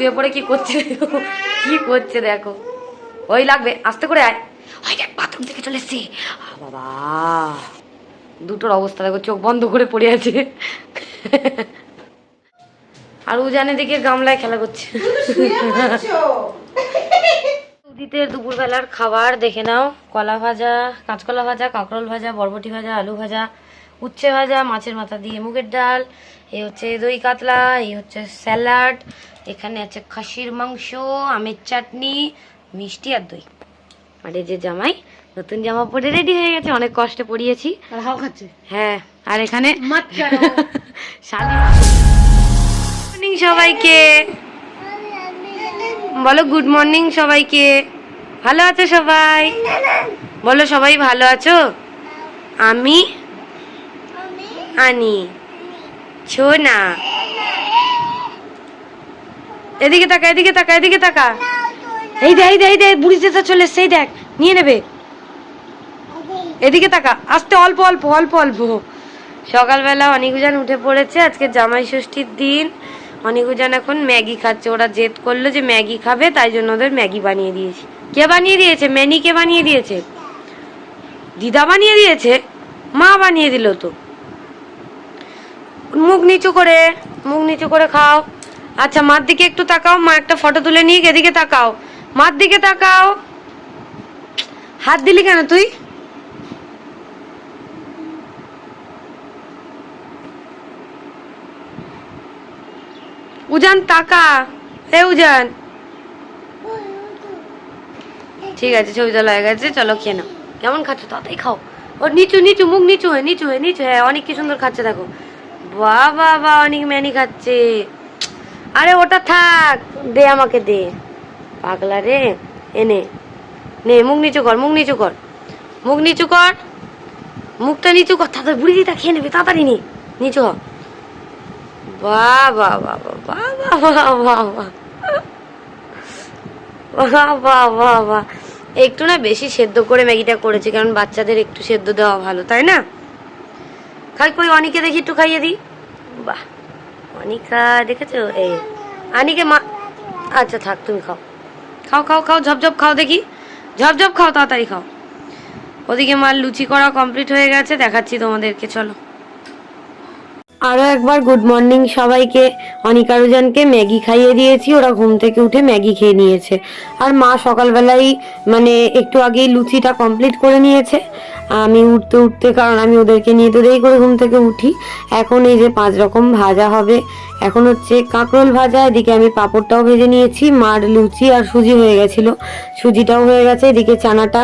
শুয়ে পড়ে কি করছে? কি করছে দেখো। ওই লাগবে, আস্তে করে আয়। ওই দেখ বাথরুম থেকে চলে এসছে। বাবা। দুটোর অবস্থা দেখো, চোখ বন্ধ করে পড়ে আছে। আর উজানে দিকে গামলায় খেলা করছে। উদিতের দুপুরবেলার খাবার দেখে নাও। কলা ভাজা, কাঁচকলা ভাজা, কাঁকরোল ভাজা, বরবটি ভাজা, আলু ভাজা, উচ্ছে ভাজা, মাছের মাথা দিয়ে মুগের ডাল, এই হচ্ছে দই কাতলা, এই হচ্ছে স্যালাড এখানে আছে খাসির মাংস আমের চাটনি মিষ্টি আর দই। আর এই যে জামাই নতুন জামা পরে রেডি হয়ে গেছে অনেক কষ্টে পরিয়েছি আর হাওয়া খাচ্ছে। হ্যাঁ আর এখানে মর্নিং সবাইকে। বলো গুড মর্নিং সবাইকে। ভালো আছো সবাই? বলো সবাই ভালো আছো? আমি আনি। ছোনা। এদিকে তাকা এদিকে তাকা এদিকে তাকা। এই দে এই দে এই দে বুড়ি চেঁচা চলে এই দেখ, নিয়ে নেবে। এদিকে তাকা, আস্তে অল্প অল্প অল্প অল্প সকালবেলা অনিকুজান উঠে পড়েছে, আজকে জামাই ষষ্ঠীর দিন। অনিকুজান এখন ম্যাগি খাচ্ছে, ওরা জেদ করল যে ম্যাগি খাবে, তাই জন্য ওদের ম্যাগি বানিয়ে দিয়েছি। কে বানিয়ে দিয়েছে? ম্যানি কে বানিয়ে দিয়েছে? দিদা বানিয়ে দিয়েছে? মা বানিয়ে দিল তো। মুখ নিচু করে, মুখ নিচু করে খাও। আচ্ছা মার দিকে একটু তাকাও, মা একটা ফটো তুলে নিয়ে এদিকে তাকাও। মার দিকে তাকাও। হাত দিলি কেন তুই? উজান, তাকা। এ উজান। ঠিক আছে, ছবি তোলা হয়ে গেছে, চলো খেয়ে নাও। কেমন খাচ্ছ? তাতেই খাও। ও, নিচু নিচু, মুখ নিচু হয়ে নিচু হয়ে, নিচু হ্যাঁ অনেক কি সুন্দর খাচ্ছে, দেখো। বাহ বাহ, অনেক ম্যানি খাচ্ছে। আরে ওটা থাক, দে আমাকে দে। পাগলা রে এনে নে মুখ নিচু কর, মুখ নিচু কর। মুখ নিচু কর, মুখটা নিচু কর তাড়াতাড়ি বুড়ি দিদা খেয়ে নেবে, তাড়াতাড়ি নি, নিচু হ। বাহ বাহ বাহ বাহ বাহ বাহ বাহ বাহ বাহ বাহ বাহ একটু না বেশি সেদ্ধ করে ম্যাগিটা করেছি, কারণ বাচ্চাদের একটু সেদ্ধ দেওয়া ভালো, তাই না? খাই, কই, অনিকে দেখি একটু খাইয়ে দিই। বাহ। অনিকা দেখেছ? এই, আনিকে মা আচ্ছা থাক, তুমি খাও। খাও খাও খাও, ঝপঝপ খাও দেখি। ঝপঝপ খাও, তাড়াতাড়ি খাও। ওদিকে মার লুচি করা কমপ্লিট হয়ে গেছে, দেখাচ্ছি তোমাদেরকে, চলো। আরও একবার গুড মর্নিং সবাইকে। অনিকারুজানকে ম্যাগি খাইয়ে দিয়েছি, ওরা ঘুম থেকে উঠে ম্যাগি খেয়ে নিয়েছে। আর মা সকালবেলাই মানে একটু আগেই লুচিটা কমপ্লিট করে নিয়েছে। আমি উঠতে উঠতে, কারণ আমি ওদেরকে নিয়ে তো দেরি করে ঘুম থেকে উঠি। এখন এই যে পাঁচ রকম ভাজা হবে। এখন হচ্ছে কাঁকরোল ভাজা, এদিকে আমি পাঁপড়টাও ভেজে নিয়েছি, মার লুচি আর সুজি হয়ে গেছিল। সুজিটাও হয়ে গেছে, এদিকে চানাটা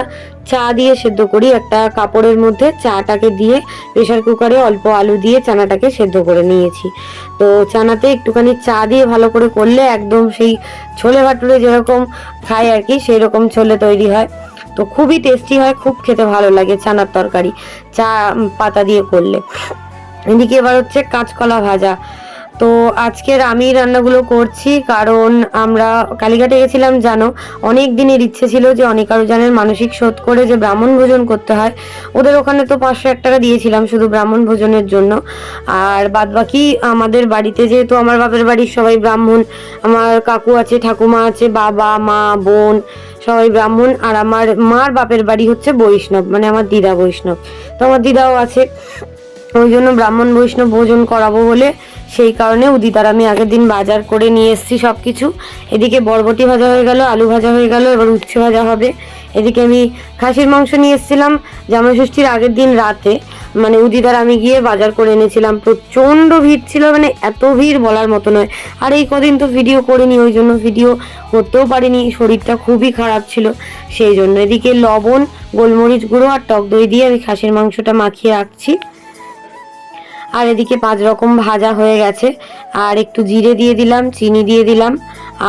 চা দিয়ে সেদ্ধ করি। একটা কাপড়ের মধ্যে চাটাকে দিয়ে প্রেশার কুকারে অল্প আলু দিয়ে চানাটাকে সেদ্ধ করে নিয়েছি। তো চানাতে একটুখানি চা দিয়ে ভালো করে করলে একদম সেই ছোলে ভাটুরে যেরকম খায় আর কি সেই রকম ছোলে তৈরি হয়। তো খুবই টেস্টি হয়, খুব খেতে ভালো লাগে চানার তরকারি, চা পাতা দিয়ে করলে। এদিকে এবার হচ্ছে কাঁচকলা ভাজা। তো আজকের আমি রান্নাগুলো করছি কারণ আমরা কালীঘাটে গেছিলাম, জানো? অনেক দিনের ইচ্ছে ছিল যে অনেক আরও জানের মানসিক শোধ করে যে ব্রাহ্মণ ভোজন করতে হয়। ওদের ওখানে তো পাঁচশো এক টাকা দিয়েছিলাম শুধু ব্রাহ্মণ ভোজনের জন্য। আর বাদবাকি আমাদের বাড়িতে যেহেতু আমার বাপের বাড়ির সবাই ব্রাহ্মণ, আমার কাকু আছে, ঠাকুমা আছে, বাবা, মা, বোন সবাই ব্রাহ্মণ আর আমার মার বাপের বাড়ি হচ্ছে বৈষ্ণব মানে আমার দিদা বৈষ্ণব। তো আমার দিদাও আছে, ওই জন্য ব্রাহ্মণ বৈষ্ণব ভোজন করাবো বলে সেই কারণে উদিতার আমি আগের দিন বাজার করে নিয়ে এসেছি সব কিছু এদিকে বরবটি ভাজা হয়ে গেল, আলু ভাজা হয়ে গেল, এবার উচ্ছে ভাজা হবে। এদিকে আমি খাসির মাংস নিয়ে এসেছিলাম জামাই ষষ্ঠীর আগের দিন রাতে। মানে উদিতার আমি গিয়ে বাজার করে এনেছিলাম। প্রচণ্ড ভিড় ছিল মানে এত ভিড় বলার মতো নয়। আর এই কদিন তো ভিডিও করিনি, ওই জন্য ভিডিও করতেও পারিনি। শরীরটা খুবই খারাপ ছিল। সেই জন্য এদিকে লবণ, গোলমরিচ গুঁড়ো আর টক দই দিয়ে আমি খাসির মাংসটা মাখিয়ে রাখছি। আর এদিকে পাঁচ রকম ভাজা হয়ে গেছে। আর একটু জিরে দিয়ে দিলাম, চিনি দিয়ে দিলাম।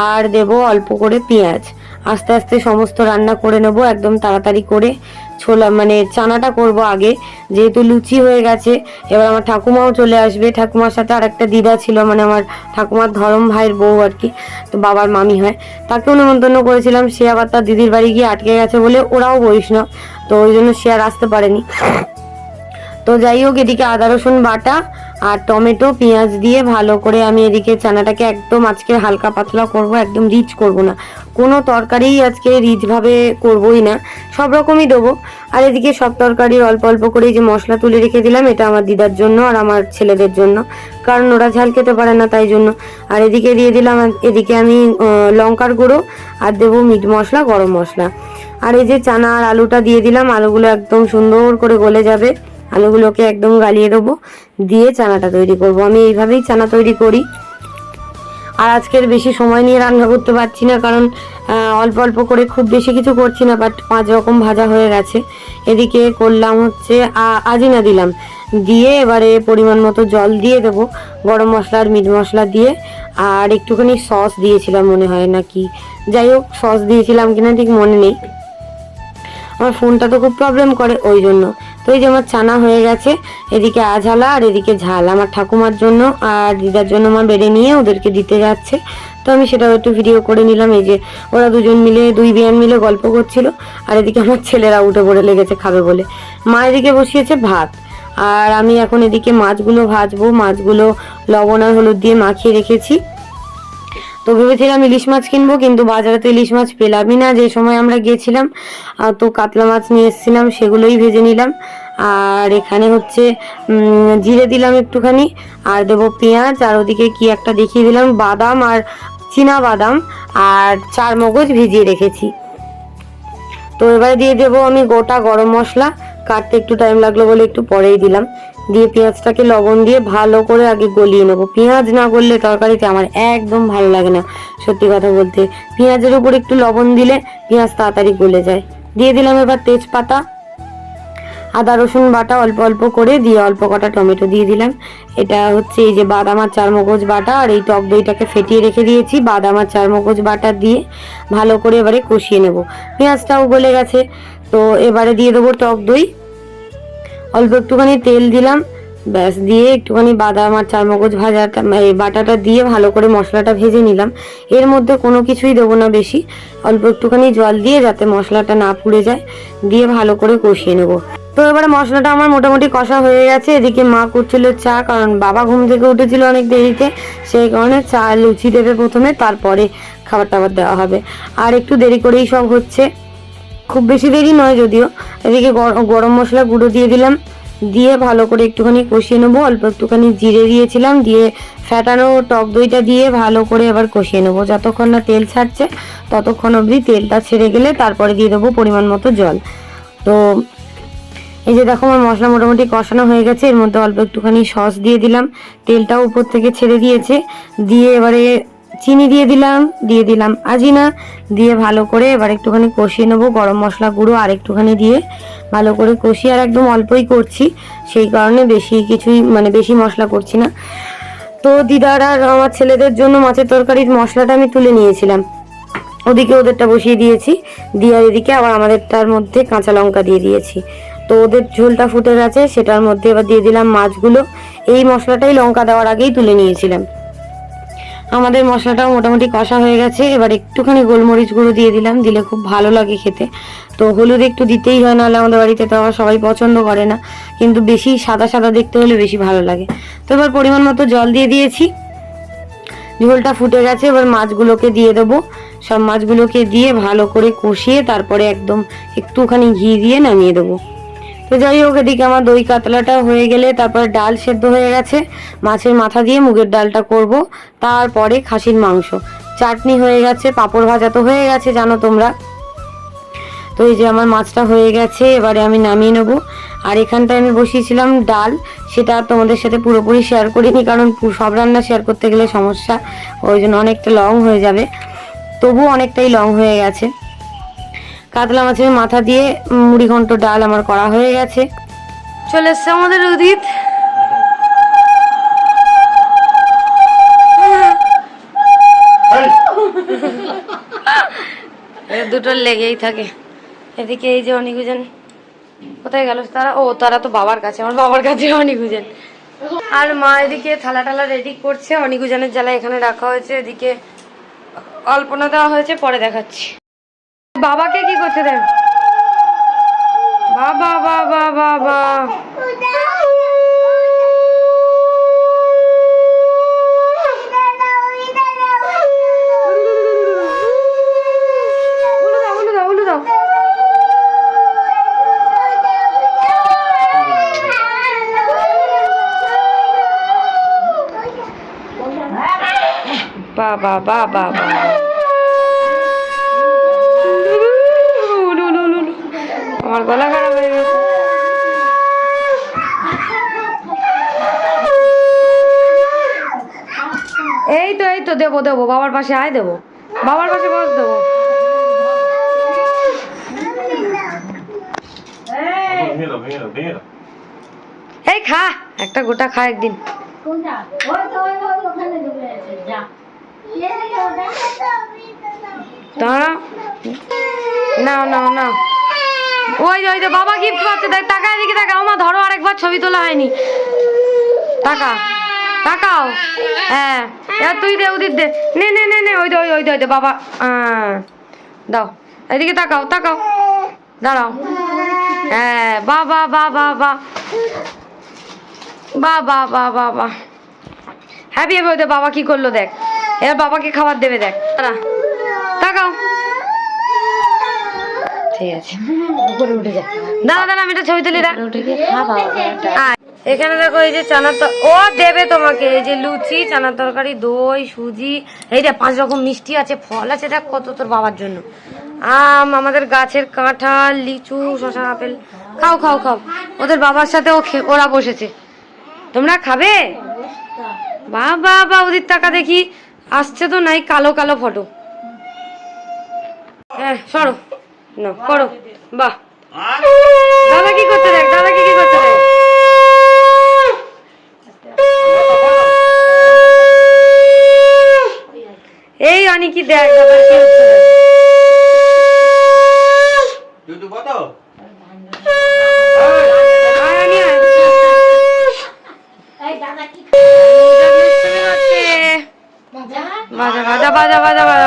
আর দেব অল্প করে পেঁয়াজ। আস্তে আস্তে সমস্ত রান্না করে নেব, একদম তাড়াতাড়ি করে। ছোলা মানে চানাটা করব আগে। যেহেতু লুচি হয়ে গেছে, এবার আমার ঠাকুমাও চলে আসবে। ঠাকুমার সাথে আর একটা দিদা ছিল মানে আমার ঠাকুমার ধরম ভাইয়ের বউ আর কি, তো বাবার মামি হয়। তাকেও নিমন্ত্রণ করেছিলাম, সে আবার তার দিদির বাড়ি গিয়ে আটকে গেছে বলে ওরাও বৈষ্ণব, তো ওই জন্য সে আর আসতে পারেনি। তো যাই হোক, এদিকে আদা, রসুন বাটা আর টমেটো, পেঁয়াজ দিয়ে ভালো করে আমি এদিকে চানাটাকে একদম আজকে হালকা পাতলা করব, একদম রিচ করব না। কোনো তরকারি আজকে রিচভাবে করবই না, সব রকমই দেবো। আর এদিকে সব তরকারির অল্প অল্প করে যে মশলা তুলে রেখে দিলাম, এটা আমার দিদার জন্য আর আমার ছেলেদের জন্য। কারণ ওরা ঝাল খেতে পারে না তাই জন্য। আর এদিকে দিয়ে দিলাম, এদিকে আমি লঙ্কার গুঁড়ো আর দেবো মিট মশলা, গরম মশলা। আর এই যে চানা আর আলুটা দিয়ে দিলাম, আলুগুলো একদম সুন্দর করে গলে যাবে। আলুগুলোকে একদম গালিয়ে দেবো, দিয়ে চানাটা তৈরি করব। আমি এইভাবেই চানা তৈরি করি। আর আজকের বেশি সময় নিয়ে রান্না করতে পারছি না, কারণ অল্প অল্প করে খুব বেশি কিছু করছি না বাট পাঁচ রকম ভাজা হয়ে গেছে। এদিকে করলাম হচ্ছে আজিনা দিলাম। দিয়ে এবারে পরিমাণ মতো জল দিয়ে দেবো, গরম মশলা আর মিট মশলা দিয়ে। আর একটুখানি সস দিয়েছিলাম, মনে হয় নাকি। যাই হোক, সস দিয়েছিলাম কিনা ঠিক মনে নেই। আমার ফোনটা তো খুব প্রবলেম করে, ওই জন্য। তো এই যে আমার চানা হয়ে গেছে, এদিকে আঝালা আর এদিকে ঝাল আমার ঠাকুমার জন্য আর দিদার জন্য আমার বেড়ে নিয়ে ওদেরকে দিতে যাচ্ছে। তো আমি সেটাও একটু ভিডিও করে নিলাম, এই যে ওরা দুজন মিলে, দুই বিয়ান মিলে গল্প করছিল, আর এদিকে আমার ছেলেরা উঠে পড়ে লেগেছে খাবে বলে। মা এদিকে বসিয়েছে ভাত, আর আমি এখন এদিকে মাছগুলো ভাজবো, মাছগুলো লবণ আর হলুদ দিয়ে মাখিয়ে রেখেছি। তো ভেবেছিলাম ইলিশ মাছ কিনবো, কিন্তু বাজারে তো ইলিশ মাছ পেলামই না। যে সময় আমরা গিয়েছিলাম তো কাতলা মাছ নিয়ে এসেছিলাম, সেগুলোই ভেজে নিলাম। আর এখানে হচ্ছে জিরে দিলাম একটুখানি, আর দেবো পেঁয়াজ, আর ওদিকে কি একটা দেখিয়ে দিলাম, বাদাম আর চীনা বাদাম, আর চার মগজ ভিজিয়ে রেখেছি। তো এবারে দিয়ে দেবো আমি গোটা গরম মশলা, কাটতে একটু টাইম লাগল বলে একটু পরেই দিলাম। দিয়ে পেঁয়াজটাকে লবণ দিয়ে ভালো করে আগে গলিয়ে নেব। পেঁয়াজ না করলে তরকারিতে আমার একদম ভালো লাগে না, সত্যি কথা বলতে। পেঁয়াজের উপর একটু লবণ দিলে পেঁয়াজ তাড়াতাড়ি গলে যায়। দিয়ে দিলাম এবার তেজপাতা, আদা, রসুন বাটা অল্প অল্প করে দিয়ে অল্প কটা টমেটো দিয়ে দিলাম। এটা হচ্ছে এই যে বাদাম আর চারমগজ বাটা আর এই টক দইটাকে ফেটিয়ে রেখে দিয়েছি। বাদাম আর চারমগজ বাটা দিয়ে ভালো করে এবারে কষিয়ে নেব। পেঁয়াজটাও গলে গেছে, তো এবারে দিয়ে দেবো টক দই। অল্প একটুখানি তেল দিলাম, ব্যাস দিয়ে একটুখানি বাদাম আর চারমগজ ভাজাটা বাটাটা দিয়ে ভালো করে মশলাটা ভেজে নিলাম। এর মধ্যে কোনো কিছুই দেবো না বেশি, অল্প একটুখানি জল দিয়ে যাতে মশলাটা না পুড়ে যায়, দিয়ে ভালো করে কষিয়ে নেব। তো এবারে মশলাটা আমার মোটামুটি কষা হয়ে গেছে, এদিকে মা করছিল চা, কারণ বাবা ঘুম থেকে উঠেছিল অনেক দেরিতে, সেই কারণে চা লুচি দেবে প্রথমে, তারপরে খাবার টাবার দেওয়া হবে। আর একটু দেরি করেই সব হচ্ছে। খুব বেশি দেরি নয় যদিও। এদিকে গর- গরম মশলা গুঁড়ো দিয়ে দিলাম। দিয়ে ভালো করে একটুখানি কষিয়ে নেব। অল্প একটুখানি জিরে দিয়েছিলাম। দিয়ে ফ্যাটানো টক দইটা দিয়ে ভালো করে এবার কষিয়ে নেব। যতক্ষণ না তেল ছাড়ছে, ততক্ষণ অবধি তেলটা ছেড়ে গেলে তারপরে দিয়ে দেবো পরিমাণ মতো জল। তো এই যে দেখো আমার মশলা মোটামুটি কষানো হয়ে গেছে। এর মধ্যে অল্প একটুখানি সস দিয়ে দিলাম। তেলটাও উপর থেকে ছেড়ে দিয়েছে। দিয়ে এবারে চিনি দিয়ে দিলাম দিয়ে দিলাম আজিনা। দিয়ে ভালো করে এবার একটুখানি কষিয়ে নেব, গরম মশলা গুঁড়ো আর একটুখানি দিয়ে। ভালো করে কষিয়ে আর একদম অল্পই করছি, সেই কারণে বেশি কিছুই মানে বেশি মশলা করছি না। তো দিদার আর আমার ছেলেদের জন্য মাছের তরকারির মশলাটা আমি তুলে নিয়েছিলাম। ওদিকে ওদেরটা বসিয়ে দিয়েছি, দিয়ে এদিকে আবার আমাদেরটার মধ্যে কাঁচা লঙ্কা দিয়ে দিয়েছি। তো ওদের ঝোলটা ফুটে গেছে, সেটার মধ্যে এবার দিয়ে দিলাম মাছগুলো। এই মশলাটাই লঙ্কা দেওয়ার আগেই তুলে নিয়েছিলাম। আমাদের মশলাটাও মোটামুটি কষা হয়ে গেছে। এবার একটুখানি গোলমরিচ গুঁড়ো দিয়ে দিলাম, দিলে খুব ভালো লাগে খেতে। তো হলুদ একটু দিতেই হয়, নাহলে আমাদের বাড়িতে তো আবার সবাই পছন্দ করে না। কিন্তু বেশি সাদা সাদা দেখতে হলে বেশি ভালো লাগে। তো এবার পরিমাণ মতো জল দিয়ে দিয়েছি। ঝোলটা ফুটে গেছে, এবার মাছগুলোকে দিয়ে দেবো। সব মাছগুলোকে দিয়ে ভালো করে কষিয়ে তারপরে একদম একটুখানি ঘি দিয়ে নামিয়ে দেবো। তো যাই হোক, এদিকে আমার দই কাতলাটা হয়ে গেলে তারপর ডাল সেদ্ধ হয়ে গেছে। মাছের মাথা দিয়ে মুগের ডালটা করব, তারপরে খাসির মাংস। চাটনি হয়ে গেছে, পাঁপড় ভাজা তো হয়ে গেছে, জানো তোমরা। তো এই যে আমার মাছটা হয়ে গেছে, এবারে আমি নামিয়ে নেব। আর এখানটায় আমি বসিয়েছিলাম ডাল, সেটা তোমাদের সাথে পুরোপুরি শেয়ার করিনি, কারণ সব রান্না শেয়ার করতে গেলে সমস্যা। ওই জন্য অনেকটা লং হয়ে যাবে। তবু অনেকটাই লং হয়ে গেছে। কাতলা মাছের মাথা দিয়ে, মুড়ি ঘন্ট ডাল আমার করা হয়ে গেছে। চলে এসছে আমাদের উদিত। দুটো লেগেই থাকে। এদিকে এই যে অনিকুজন কোথায় গেল তারা? ও, তারা তো বাবার কাছে, আমার বাবার কাছে অনিকুজন আর মা এদিকে থালা টালা রেডি করছে অনিকুজনের জ্বালা এখানে রাখা হয়েছে। এদিকে অল্পনা দেওয়া হয়েছে, পরে দেখাচ্ছি। বাবাকে কি করছে দেখ? বাবা বাবা বাবা। Ba ba ba ba ba. আমার গলা খারাপ হয়ে গেছে। এই তো এই তো দেবো দেবো বাবার পাশে আয় দেবো। বাবার পাশে বস দেবো। এই খা একটা গোটা খা একদিন। দাঁড়া নাও নাও নাও। ওই যে ওই যে, বাবা গিফট পাচ্ছে, দেখ টাকা এদিকে টাকা আমার ধরো, আরেকবার ছবি তোলা হয়নি। টাকা টাকাও হ্যাঁ তুই দে, উদিত দে। নে নে নে নে, ওই দে ওই ওই দে বাবা দাও। এদিকে তাকাও তাকাও। দাঁড়াও। হ্যাঁ বা বা বা বা বা বা বা বা বা বা হ্যাপি হ্যাপি বাবা কি করল, দেখ। এবার বাবাকে খাবার দেবে, দেখ। দাঁড়া। ঠিক আছে। উপরে উঠে যা। দাঁড়া দাঁড়া আমি একটা ছবি তুলি দাঁড়া আয়। এখানে দেখো এই যে চানার ও দেবে তোমাকে। এই যে লুচি চানার তরকারি দই সুজি। এই যে পাঁচ রকম মিষ্টি আছে ফল আছে। দেখ কত তোর বাবার জন্য। আম আমাদের গাছের কাঁঠাল লিচু শশা আপেল। খাও খাও খাও। ওদের বাবার সাথে ওরা বসেছে। তোমরা খাবে? বা বা বা ওদের টাকা দেখি। আসছে তো নাই কালো কালো ফটো। হ্যাঁ সরো। না করো। বাহ। দাদা কি করতে দেখ দাদা কি কি করতে দেখ। এই অনি কি দেখ। দাদা কি হচ্ছে দেখ। ইউটিউব কত। বাজা বাজা বাজা বাজা বাজা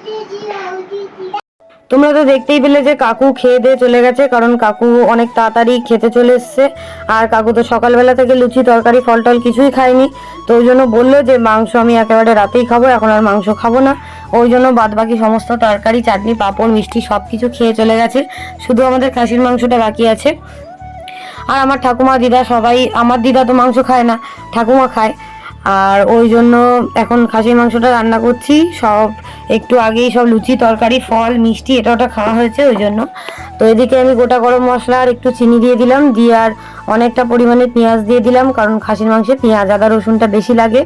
তোমরা তো দেখতেই পেলে যে কাকু খেয়ে দিয়ে চলে গেছে, কারণ কাকু অনেক তাড়াতাড়ি খেতে চলে এসছে। আর কাকু তো সকালবেলা থেকে লুচি, তরকারি ফল টল কিছুই খায়নি। তো ওই জন্য বলল যে, মাংস আমি একেবারে রাতেই খাব, এখন আর মাংস খাব না। ওই জন্য বাদ বাকি সমস্ত তরকারি, চাটনি, পাঁপড়, মিষ্টি সব কিছু খেয়ে চলে গেছে। শুধু আমাদের খাসির মাংসটা বাকি আছে। আর আমার ঠাকুমা দিদা সবাই, আমার দিদা তো মাংস খায় না, ঠাকুমা খায়। আর ওই জন্য এখন খাসির মাংসটা রান্না করছি। সব একটু আগেই সব লুচি, তরকারি, ফল, মিষ্টি, এটা ওটা খাওয়া হয়েছে ওই জন্য। তো এদিকে আমি গোটা গরম মশলা আর একটু চিনি দিয়ে দিলাম। দিয়ে আর অনেকটা পরিমাণে পেঁয়াজ দিয়ে দিলাম, কারণ খাসির মাংসে পেঁয়াজ, আদা, রসুনটা বেশি লাগে।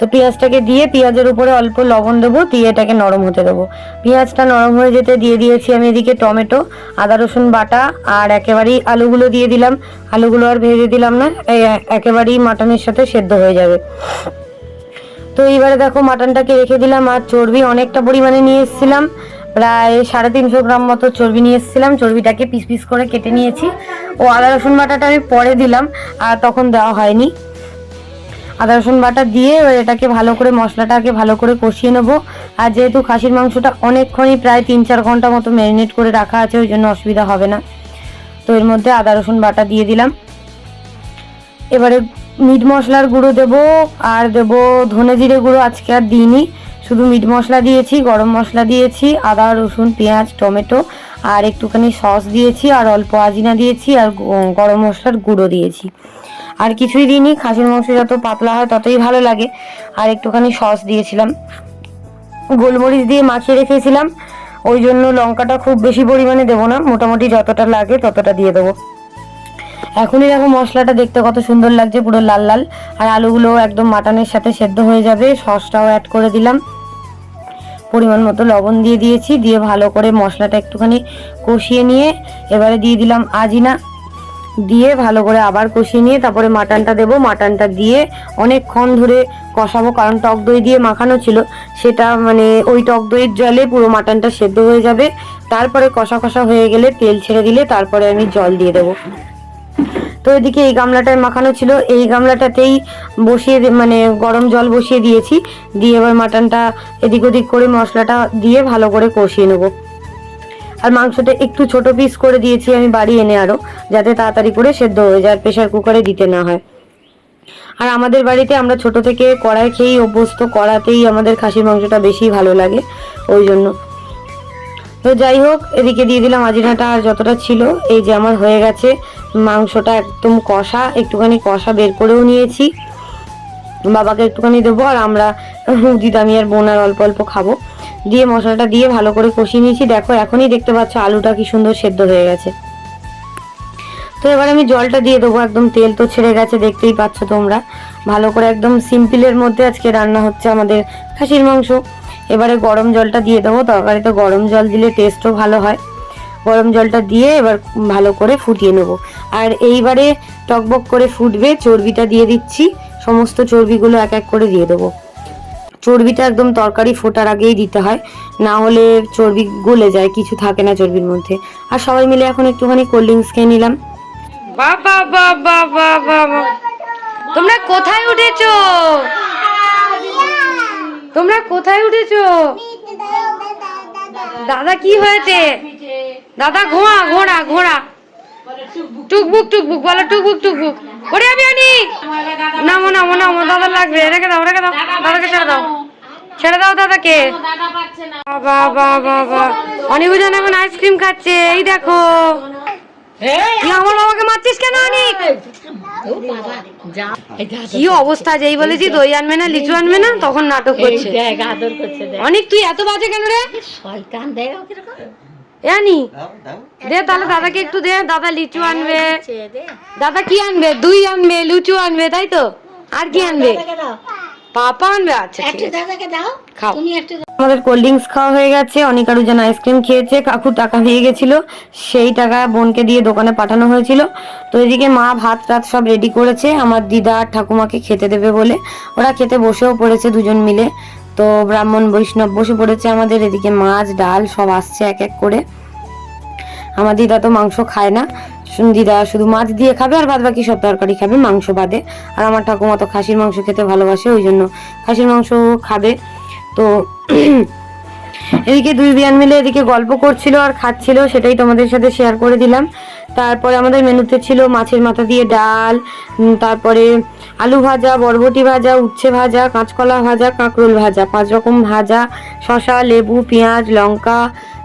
তো পেঁয়াজটাকে দিয়ে পেঁয়াজের উপরে অল্প লবণ দেবো, দিয়ে এটাকে নরম হতে দেবো। পেঁয়াজটা নরম হয়ে যেতে দিয়ে দিয়েছি আমি এদিকে টমেটো, আদা রসুন বাটা আর একেবারেই আলুগুলো দিয়ে দিলাম। আলুগুলো আর ভেজে দিলাম না একেবারেই মাটনের সাথে সেদ্ধ হয়ে যাবে। তো এইবারে দেখো মাটনটাকে রেখে দিলাম আর চর্বি অনেকটা পরিমাণে নিয়ে এসেছিলাম। প্রায় সাড়ে তিনশো গ্রাম মতো চর্বি নিয়ে এসেছিলাম। চর্বিটাকে পিস পিস করে কেটে নিয়েছি। ও আদা রসুন বাটাটা আমি পরে দিলাম, আর তখন দেওয়া হয়নি। আদা রসুন বাটা দিয়ে এবার এটাকে ভালো করে মশলাটাকে ভালো করে কষিয়ে নেব। আর যেহেতু খাসির মাংসটা অনেকক্ষণই প্রায় তিন চার ঘণ্টা মতো ম্যারিনেট করে রাখা আছে, ওই জন্য অসুবিধা হবে না। তো এর মধ্যে আদা রসুন বাটা দিয়ে দিলাম। এবারে মিট মশলার গুঁড়ো দেবো, আর দেবো ধনে জিরে গুঁড়ো আজকে আর দিইনি। শুধু মিট মশলা দিয়েছি, গরম মশলা দিয়েছি, আদা, রসুন, পেঁয়াজ, টমেটো, আর একটুখানি সস দিয়েছি, আর অল্প আজিনা দিয়েছি, আর গরম মশলার গুঁড়ো দিয়েছি। আর কিছুই দিইনি, খাসির মাংস যত পাতলা হয় ততই ভালো লাগে। আর একটুখানি সস দিয়েছিলাম। গোলমরিচ দিয়ে মাখিয়ে রেখেছিলাম। ওই জন্য লঙ্কাটা খুব বেশি পরিমাণে দেবো না, মোটামুটি যতটা লাগে ততটা দিয়ে দেবো। এখনই দেখো মশলাটা দেখতে কত সুন্দর লাগছে, পুরো লাল লাল। আর আলুগুলো একদম মাটনের সাথে সেদ্ধ হয়ে যাবে, সসটাও অ্যাড করে দিলাম। পরিমাণ মতো লবণ দিয়ে দিয়েছি, দিয়ে ভালো করে মশলাটা একটুখানি কষিয়ে নিয়ে এবারে দিয়ে দিলাম আজিনা। দিয়ে ভালো করে আবার কষিয়ে নিয়ে তারপরে মাটনটা দেবো। মাটনটা দিয়ে অনেকক্ষণ ধরে কষাবো, কারণ টক দই দিয়ে মাখানো ছিল। সেটা মানে ওই টক দইয়ের জলে পুরো মাটনটা সেদ্ধ হয়ে যাবে। তারপরে কষা কষা হয়ে গেলে তেল ছেড়ে দিলে তারপরে আমি জল দিয়ে দেবো। তো এদিকে এই গামলাটায় মাখানো ছিল। এই গামলাটাতেই বসিয়ে মানে গরম জল বসিয়ে দিয়েছি। দিয়ে এবার মাটনটা এদিক ওদিক করে মশলাটা দিয়ে ভালো করে কষিয়ে নেব। আর মাংসটা একটু ছোট পিস করে দিয়েছি আমি বাড়ি এনে আরও, যাতে তাড়াতাড়ি করে সেদ্ধ হয়ে যায়, আর প্রেশার কুকারে দিতে না হয়। আর আমাদের বাড়িতে আমরা ছোট থেকে কড়াই খেয়েই অভ্যস্ত, কড়াতেই আমাদের খাসির মাংসটা বেশি ভালো লাগে, ওই জন্য। তো যাই হোক, এদিকে দিয়ে দিলাম আজিনাটা আর যতটা ছিল, এই যে আমার হয়ে গেছে, মাংসটা একদম কষা, একটুখানি কষা বের করেও নিয়েছি। বাবাকে একটুখানি দেবো, আর আমরা দিদা আমি আর বোন আর অল্প অল্প খাব। দিয়ে মশলাটা দিয়ে ভালো করে কষিয়ে নিয়েছি। দেখো, এখনই দেখতে পাচ্ছ আলুটা কি সুন্দর সেদ্ধ হয়ে গেছে। তো এবার আমি জলটা দিয়ে দেবো, একদম তেল তো ছেড়ে গেছে, দেখতেই পাচ্ছ তোমরা। ভালো করে একদম সিম্পলের মধ্যে আজকে রান্না হচ্ছে আমাদের খাসির মাংস। এবারে গরম জলটা দিয়ে দেবো, তরকারিতে গরম জল দিলে টেস্টও ভালো হয়। গরম জলটা দিয়ে এবার ভালো করে ফুটিয়ে নেব। আর এইবারে টকবক করে ফুটবে, চর্বিটা দিয়ে দিচ্ছি। সমস্ত চর্বিগুলো এক এক করে দিয়ে দেবো। চর্বিটা একদম তরকারি ফোটার আগেই দিতে হয়, না হলে চর্বি গলে যায়, কিছু থাকে না চর্বির মধ্যে। আর সবাই মিলে এখন একটুখানি কোল্ড ড্রিঙ্কস খেয়ে নিলাম। তোমরা কোথায় উঠেছো? তোমরা কোথায় উঠেছো? দাদা, কি হয়েছে? দাদা, ঘোড়া ঘোড়া ঘোড়া। টুকবুক টুকবুক বলো টুকবুক টুকবুক ওরে আমি আনি। নামো নামো নামো দাদা লাগবে। রেখে দাও রেখে দাও। দাদাকে ছেড়ে দাও। ছেড়ে দাও দাদাকে। বাবা বাবা বাবা অনিবুজন এখন আইসক্রিম খাচ্ছে। এই দেখো। তুই আমার বাবাকে মারছিস কেন অনিক কি অবস্থা যেই বলেছি দই আনবে না লিচু আনবে না তখন নাটক করছে। অনিক তুই এত বাজে কেন রে? শয়তান জানি দে তাহলে দাদাকে একটু দে দাদা লিচু আনবে। দাদা কি আনবে? দুই আনবে লুচু আনবে তাই তো? আর কি আনবে? পাপা আনবে? আচ্ছা একটু দাদাকে দাও খাও। তুমি একটু আমাদের কোল্ড ড্রিঙ্কস খাওয়া হয়ে গেছে। অনেক আরও যেন আইসক্রিম খেয়েছে। কাকু টাকা দিয়ে গেছিল। সেই টাকা বোনকে দিয়ে দোকানে পাঠানো হয়েছিল। তো এদিকে মা ভাত টাত সব রেডি করেছে। আমার দিদা আর ঠাকুমাকে খেতে দেবে বলে। ওরা খেতে বসেও পড়েছে দুজন মিলে। তো ব্রাহ্মণ বৈষ্ণব বসে পড়েছে আমাদের, এদিকে মাছ, ডাল সব আসছে এক এক করে। আমার দিদা তো মাংস খায় না। দিদা, শুধু মাছ দিয়ে খাবে আর বাদ বাকি সব তরকারি খাবে, মাংস বাদে। আর আমার ঠাকুমা তো খাসির মাংস খেতে ভালোবাসে, ওই জন্য খাসির মাংস খাবে। তো এদিকে দুই বিয়ান মিলে এদিকে গল্প করছিল আর খাচ্ছিল, সেটাই তোমাদের সাথে শেয়ার করে দিলাম। তারপরে আমাদের মেনুতে ছিল মাছের মাথা দিয়ে ডাল তারপরে আলু ভাজা, বরবটি ভাজা, উচ্ছে ভাজা, কাঁচকলা ভাজা, কাঁকরোল ভাজা, পাঁচ রকম ভাজা, শসা, লেবু, পেঁয়াজ, লঙ্কা,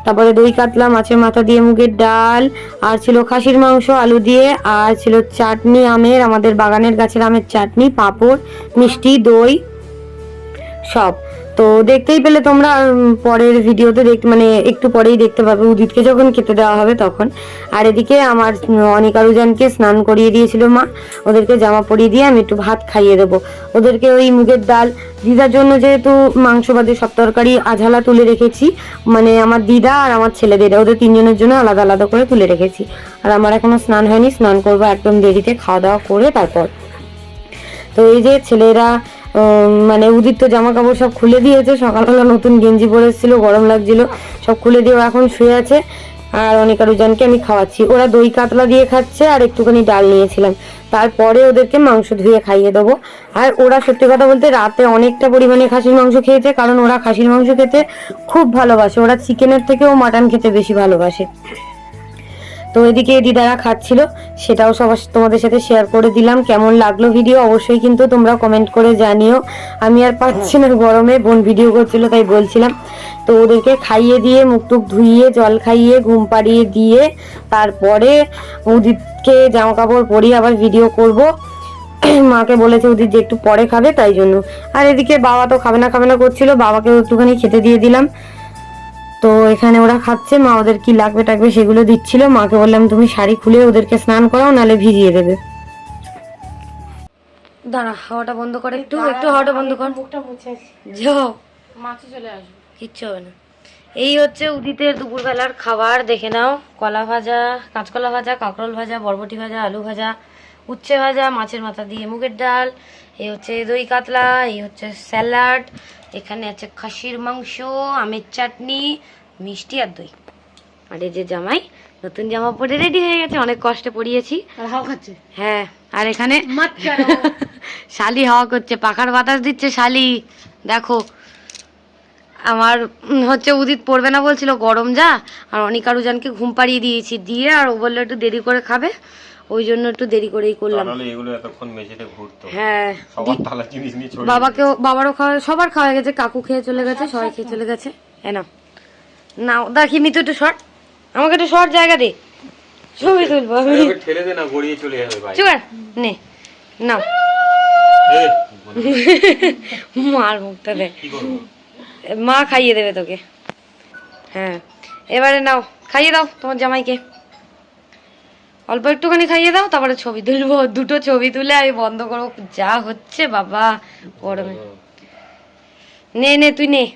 তারপরে দই কাতলা, মাছের মাথা দিয়ে মুগের ডাল, আর ছিল খাসির মাংস, আলু দিয়ে, আর ছিল চাটনি আমের, আমাদের বাগানের গাছের আমের চাটনি, পাঁপড়, মিষ্টি, দই, সব। তো দেখতেই পেলে তোমরা পরের ভিডিওতে দেখ মানে একটু পরেই দেখতে পাবে উদিতকে যখন খেতে দেওয়া হবে তখন। আর এদিকে আমার অনিকারুজানকে স্নান করিয়ে দিয়েছিল মা। ওদেরকে জামা পরিয়ে দিয়ে আমি একটু ভাত খাইয়ে দেবো। ওদেরকে ওই মুগের ডাল, দিদার জন্য যেহেতু মাংস বাদে সব তরকারি, আঝালা তুলে রেখেছি। মানে আমার দিদা আর আমার ছেলেদের, ওদের তিনজনের জন্য আলাদা আলাদা করে তুলে রেখেছি। আর আমার এখনও স্নান হয়নি, স্নান করব একদম দেরিতে, খাওয়া দাওয়া করে তারপর। তো এই যে ছেলেরা মানে উদিত তো জামা কাপড় সব খুলে দিয়েছে। সকালবেলা নতুন গেঞ্জি পরে এসেছিল, গরম লাগছিল, সব খুলে দিয়ে এখন শুয়ে আছে। আর অনেক আরুজনকে আমি খাওয়াচ্ছি। ওরা দই কাতলা দিয়ে খাচ্ছে আর একটুখানি ডাল নিয়েছিলাম। তারপরে ওদেরকে মাংস ধুয়ে খাইয়ে দেবো। আর ওরা সত্যি কথা বলতে রাতে অনেকটা পরিমাণে খাসির মাংস খেয়েছে, কারণ ওরা খাসির মাংস খেতে খুব ভালোবাসে। ওরা চিকেনের থেকেও মাটন খেতে বেশি ভালোবাসে। তো এদিকে দিদারা খাচ্ছিল, সেটাও সবার তোমাদের সাথে শেয়ার করে দিলাম। কেমন লাগল ভিডিও অবশ্যই কিন্তু তোমরা কমেন্ট করে জানিও। আমি আর পাচ্ছি না গরমে, বোন ভিডিও করছিল, তাই বলছিলাম। তো ওদেরকে খাইয়ে দিয়ে, মুখ টুক ধুইয়ে, জল খাইয়ে, ঘুম পাড়িয়ে দিয়ে, তারপরে উদিতকে জামা কাপড় পরিয়ে আবার ভিডিও করব। মাকে বলেছে উদিত যে একটু পরে খাবে, তাই জন্য। আর এদিকে বাবা তো খাবে না খাবে না করছিল, বাবাকেও একটুখানি খেতে দিয়ে দিলাম। তো এখানে ওরা খাচ্ছে মা ওদের কি লাগবে টাকবে সেগুলো দিচ্ছিল। মাকে বললাম তুমি শাড়ি খুলে ওদেরকে স্নান করাও নালে ভিজিয়ে দেবে। দাঁড়া হাওয়াটা বন্ধ করে একটু একটু হাওয়াটা বন্ধ কর। মুখটা মুছে আসি যাও। মাছি চলে আসবে। কিচ্ছু হবে না। এই হচ্ছে উদিতের দুপুরবেলার খাবার দেখে নাও। কলা ভাজা কাঁচকলা ভাজা কাঁকরোল ভাজা বরবটি ভাজা আলু ভাজা উচ্ছে ভাজা মাছের মাথা দিয়ে মুগের ডাল এই হচ্ছে দই কাতলা এই হচ্ছে স্যালাড এখানে আছে খাসির মাংস আমের চাটনি মিষ্টি আর দই। আর এই যে জামাই নতুন জামা পরে রেডি হয়ে গেছে অনেক কষ্টে পরিয়েছি হ্যাঁ আর এখানে শালি হাওয়া করছে পাখার বাতাস দিচ্ছে শালি। দেখো আমার হচ্ছে উদিত পড়বে না বলছিল গরম যা আর অনিকারুজানকে ঘুম পাড়িয়ে দিয়েছি। দিয়ে আর ও বলল একটু দেরি করে খাবে। ওই জন্য একটু দেরি করেই করলাম। এগুলো এতক্ষণ মেঝেতে ঘুরতো। হ্যাঁ। জিনিস নিয়ে বাবাকেও বাবারও খাওয়া সবার খাওয়া গেছে কাকু খেয়ে চলে গেছে সবাই খেয়ে চলে গেছে। হ্যাঁ না না দেখিনি তো একটু শর্ট। আমাকে একটু শর্ট জায়গা দে। ছবি তুলবো আমি। ঠেলে দে না গড়িয়ে চলে যাবে ভাই চুপ নে। নাও। মার মুখটা দে। মা খাইয়ে দেবে তোকে। হ্যাঁ। এবারে নাও খাইয়ে দাও তোমার জামাইকে। অল্প একটুখানি খাইয়ে দাও, তারপরে ছবি তুলবো। দুটো ছবি তুলে আমি বন্ধ করব। যা হচ্ছে বাবা, গরমে। নে নে, তুই নে।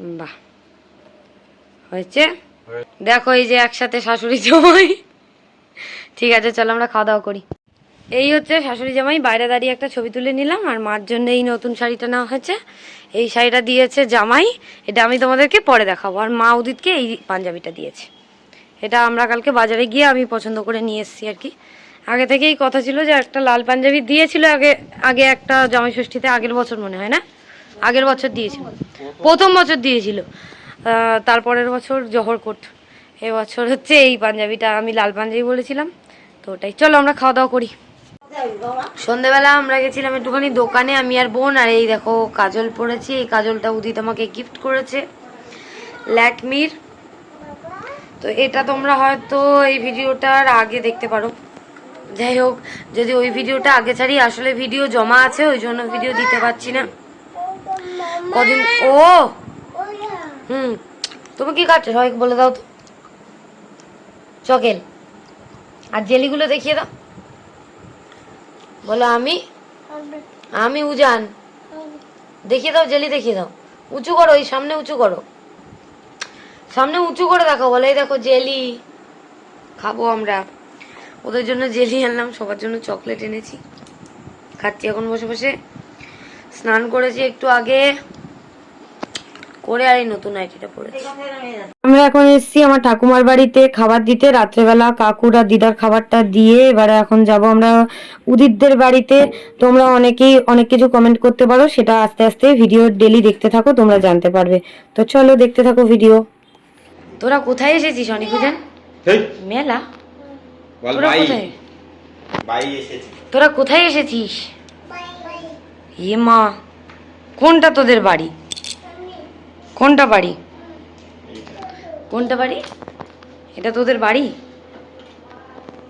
বাহ। হয়েছে? দেখো এই যে একসাথে শাশুড়ি জামাই। ঠিক আছে, চলো আমরা খাওয়া দাওয়া করি। এই হচ্ছে শাশুড়ি জামাই, বাইরে দাঁড়িয়ে একটা ছবি তুলে নিলাম, আর মার জন্য এই নতুন শাড়িটা নেওয়া হয়েছে। এই শাড়িটা দিয়েছে জামাই, এটা আমি তোমাদেরকে পরে দেখাবো। আর মা উদিতকে এই পাঞ্জাবিটা দিয়েছে। এটা আমরা কালকে বাজারে গিয়ে আমি পছন্দ করে নিয়ে এসেছি আর কি। আগে থেকেই কথা ছিল যে একটা লাল পাঞ্জাবি দিয়েছিল আগে আগে একটা জামাই ষষ্ঠীতে আগের বছর মনে হয় না? আগের বছর দিয়েছিল। প্রথম বছর দিয়েছিল। তারপরের বছর জহর কোট। এবছর হচ্ছে এই পাঞ্জাবিটা, আমি লাল পাঞ্জাবি বলেছিলাম। তো ওটাই। চলো আমরা খাওয়া দাওয়া করি। সন্ধেবেলা আমরা গেছিলাম একটুখানি দোকানে, আমি আর বোন, আর এই দেখো কাজল পরেছি এই কাজলটা উদিত আমাকে গিফট করেছে। ল্যাকমির তো এটা তোমরা হয়তো এই ভিডিওটার আগে দেখতে পারো। যাই হোক, যদি ওই ভিডিওটা আগে ছাড়ি, আসলে ভিডিও জমা আছে, ওই জন্য ভিডিও দিতে পারছি না। কদিন ও! হুম, তুমি কি খাচ্ছ? সবাইকে বলে দাও তো। চকেল। আর জেলিগুলো দেখিয়ে দাও। বলো, আমি আমি উজান। দেখিয়ে দাও, জেলি দেখিয়ে দাও। উঁচু করো, এই সামনে উঁচু করো। সামনে উঁচু করে দেখো বলে দেখো, জেলি। খাব আমরা। ওদের জন্য জেলি আনলাম, সবার জন্য চকলেট এনেছি। খাচ্ছি এখন বসে বসে। স্নান করেছি একটু আগে। করে আর এই নতুন আইটিটা পড়েছি আমরা এখন এসেছি আমার ঠাকুমার বাড়িতে খাবার দিতে। রাত্রেবেলা কাকুর দিদার খাবারটা দিয়ে এবারে এখন যাব আমরা উদিতদের বাড়িতে। তোমরা অনেকেই অনেক কিছু কমেন্ট করতে পারো, সেটা আস্তে আস্তে ভিডিও ডেলি দেখতে থাকো, তোমরা জানতে পারবে। তো চলো দেখতে থাকো ভিডিও তোরা কোথায় এসেছিস অনেক পূজান মেলা? তোরা কোথায়? তোরা কোথায় এসেছিস? এ মা কোনটা তোদের বাড়ি? কোনটা বাড়ি? কোনটা বাড়ি? এটা তোদের বাড়ি?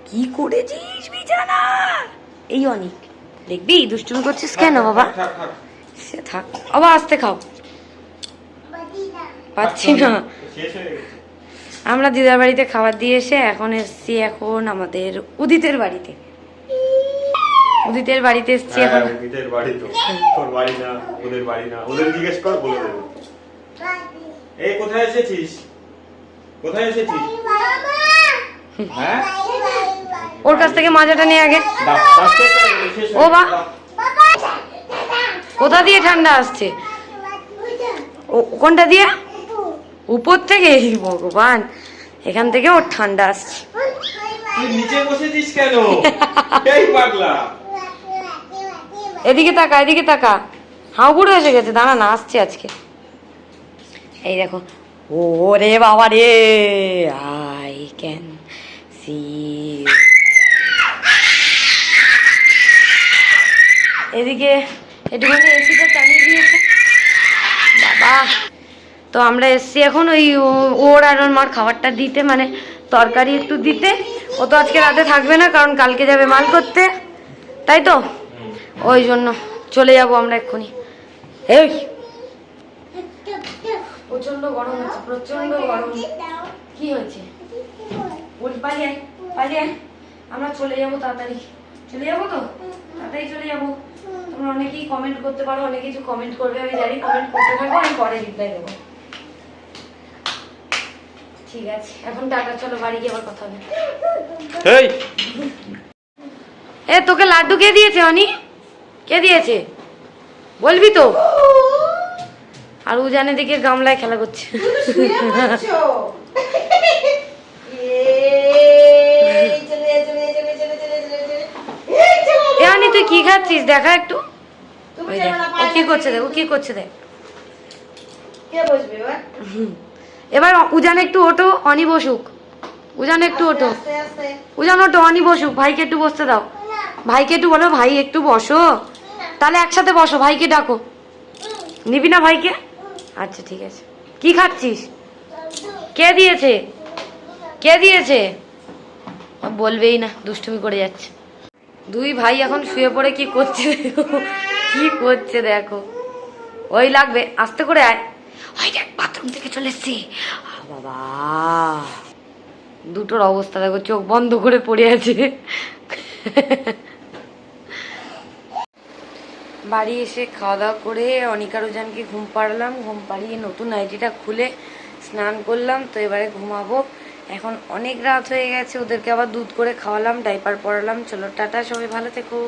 কি করেছিস বিছানা? এই অনেক দেখবি? দুষ্টুমি করছিস কেন বাবা? সে থাক। আবার আসতে খাও। পাচ্ছি না। শেষ হয়ে গেছে। আমরা দিদার বাড়িতে খাবার দিয়ে এসে এখন এসছি এখন আমাদের উদিতের বাড়িতে। উদিতের বাড়িতে এসছি এখন। হ্যাঁ, উদিতের বাড়ি তো। তোর বাড়ি না ওদের বাড়ি না। ওদের জিজ্ঞেস কর বলে দেবে। এই কোথায় এসেছিস? কোথায় এসেছিস? হ্যাঁ? ওর কাছ থেকে মাজাটা নিয়ে আগে। ও বা। কোথা দিয়ে ঠান্ডা আসছে? কোনটা দিয়ে? উপর থেকে এই ভগবান এখান থেকে ওর ঠান্ডা আসছে। নিচে বসেছিস কেন? এই পাগলা। এদিকে তাকা এদিকে তাকা। হাঁগুড়ো এসে গেছে দাঁড়া না আসছে আজকে। এই দেখো ও রে বাবা রে আই ক্যান সি এদিকে একটুখানি এসিটা চালিয়ে দিয়েছে। বাবা। তো আমরা এসছি এখন ওই ওর আর ওর মার খাবারটা দিতে মানে তরকারি একটু দিতে। ও তো আজকে রাতে থাকবে না, কারণ কালকে যাবে মাল করতে। তাই তো? ওই জন্য চলে যাব আমরা এক্ষুনি। এই! প্রচণ্ড গরম হচ্ছে প্রচণ্ড গরম। কি হয়েছে? পালিয়ে পালিয়ে আমরা চলে যাব তাড়াতাড়ি। চলে যাব তো? তাড়াতাড়ি চলে যাব। তোমরা অনেকেই কমেন্ট করতে পারো, অনেক কিছু কমেন্ট করবে, আমি জানি কমেন্ট করতে থাকব, আমি পরে রিপ্লাই দেবো। ঠিক আছে এখন কথা তোকে লাড্ডু কে দিয়েছে অনি কে দিয়েছে? বলবি তো। আর ও দিকে গামলায় খেলা করছে। তুই কি খাচ্ছিস? দেখা একটু। ও কি করছে দেখ ও কি করছে দেখ। এবার উজান একটু ওঠো, অনি বসুক। উজান একটু আস্তে উজান ওটো অনি বসুক, ভাইকে একটু বসতে দাও। ভাইকে একটু বলো, ভাই একটু বসো। তাহলে একসাথে বসো, ভাইকে ডাকো। নিবি না ভাইকে? আচ্ছা ঠিক আছে। কি খাচ্ছিস? কে দিয়েছে? কে দিয়েছে? বলবেই না, দুষ্টুমি করে যাচ্ছে। দুই ভাই এখন শুয়ে পড়ে, কি করছে কি করছে দেখো? ওই লাগবে, আস্তে করে আয়। ওই দেখ, বাথরুম থেকে চলে এসছি। বাবা। দুটোর অবস্থা দেখো, চোখ বন্ধ করে পড়ে আছে। বাড়ি এসে খাওয়া দাওয়া করে অনিকা রোজানকে ঘুম পাড়লাম, ঘুম পাড়িয়ে নতুন নাইটিটা খুলে স্নান করলাম, তো এবারে ঘুমাবো। এখন অনেক রাত হয়ে গেছে, ওদেরকে আবার দুধ করে খাওয়ালাম, ডাইপার পরালাম। চলো, টাটা, সবাই ভালো থেকো।